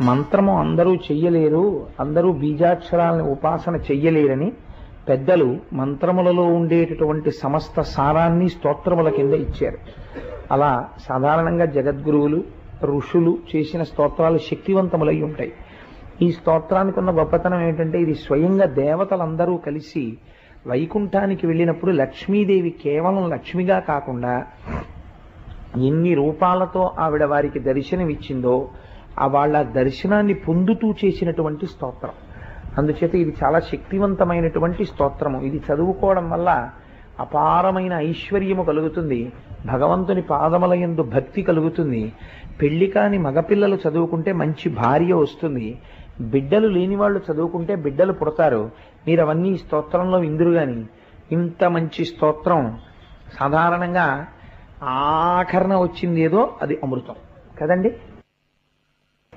మంత్రము అందరూ చెయ్యలేరు అందరూ బీజాక్షరాలను ఉపాసన చెయ్యలేరని పెద్దలు మంత్రములలో ఉండేటటువంటి సమస్త సారాన్ని స్తోత్రముల కింద ఇచ్చారు. అలా సాధారణంగా జగద్గురువులు ఋషులు చేసిన స్తోత్రాలు శక్తివంతములై ఉంటాయి. ఈ స్తోత్రానికి ఉన్న గొప్పతనం ఏంటంటే ఇది స్వయంగా దేవతలందరూ కలిసి వైకుంఠానికి వెళ్ళినప్పుడు లక్ష్మీదేవి కేవలం లక్ష్మిగా కాకుండా ఎన్ని రూపాలతో ఆవిడ వారికి దర్శనమిచ్చిందో ఆ వాళ్ళ దర్శనాన్ని పొందుతూ చేసినటువంటి స్తోత్రం. అందుచేత ఇది చాలా శక్తివంతమైనటువంటి స్తోత్రము. ఇది చదువుకోవడం వల్ల అపారమైన ఐశ్వర్యము కలుగుతుంది. భగవంతుని పాదములయందు భక్తి కలుగుతుంది. పెళ్ళి కాని మగపిల్లలు చదువుకుంటే మంచి భార్య వస్తుంది. బిడ్డలు లేని వాళ్ళు చదువుకుంటే బిడ్డలు పుడతారు. మీరు అవన్నీ స్తోత్రంలో ఇందురు గాని ఇంత మంచి స్తోత్రం. సాధారణంగా ఆఖరణ వచ్చింది ఏదో అది అమృతం. కదండి?